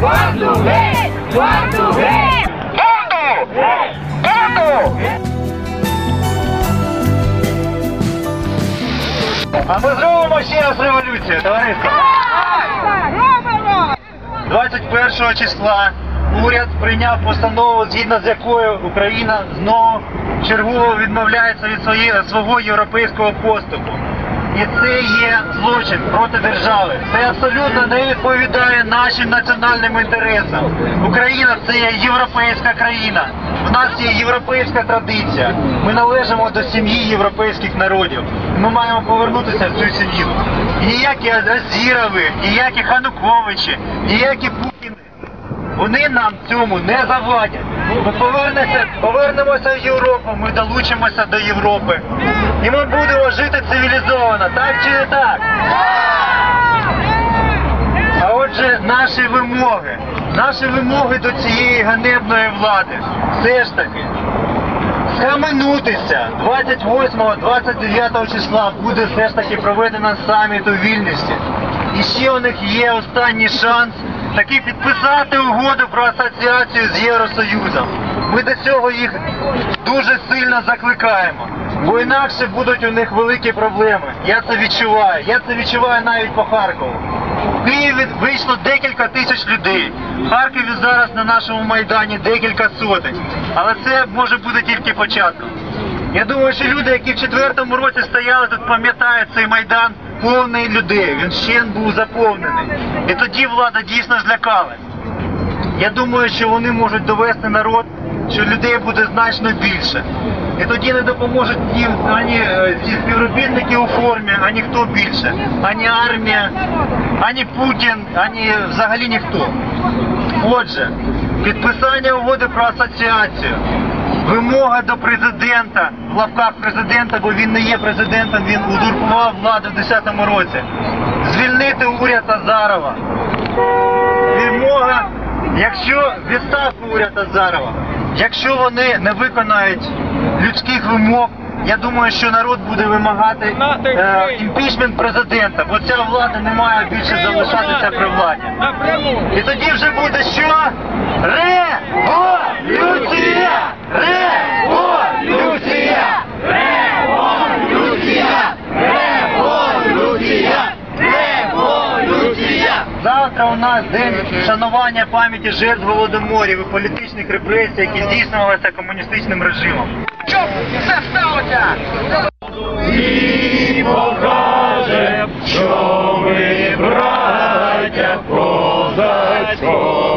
Банду геть! Банду геть! Банду! Банду! А ми зробимо ще раз революцію, товариство. 21 числа уряд прийняв постанову, згідно з якою Україна знову чергово відмовляється від свого європейського поступу. І це є злочин проти держави. Це абсолютно не відповідає нашим національним інтересам. Україна це є європейська країна. В нас є європейська традиція. Ми належимо до сім'ї європейських народів. Ми маємо повернутися в цю сім'ю. Ніякі Азірови, ніякі Хануковичі, ніякі. Вони нам цьому не завадять. Ми повернемося, повернемося в Європу, ми долучимося до Європи. І ми будемо жити цивілізовано, так чи не так? А отже, наші вимоги, наші вимоги до цієї ганебної влади все ж таки схаменутися 28-29 числа буде все ж таки проведено саміт у Вільнюсі. І ще у них є останній шанс таки підписати угоду про асоціацію з Євросоюзом. Ми до цього їх дуже сильно закликаємо. Бо інакше будуть у них великі проблеми. Я це відчуваю. Я це відчуваю навіть по Харкову. В Києві вийшло декілька тисяч людей. В Харкові зараз на нашому майдані декілька сотень. Але це може бути тільки початком. Я думаю, що люди, які в четвертому році стояли тут, пам'ятають цей майдан повний людей. Він ще був заповнений. І тоді влада дійсно злякалась. Я думаю, що вони можуть довести народ, що людей буде значно більше. І тоді не допоможуть їм ані е, співробітники у формі, ані хто більше, ані армія, ані Путін, ані взагалі ніхто. Отже, підписання угоди про асоціацію, вимога до президента, в лапках президента, бо він не є президентом, він узурпував владу в 2010 році. Звільнити уряд Азарова. Вимога, якщо відставку уряд Азарова, якщо вони не виконають людських вимог, я думаю, що народ буде вимагати е, імпічмент президента, бо ця влада не має більше залишатися при владі. І тоді вже буде що? Революція! Революція! Революція! Революція! Революція! Завтра у нас день шанування пам'яті жертв голодоморів і політичних репресій, які здійснювалися комуністичним режимом. Щоб це сталося! І покаже, що ми браття козацького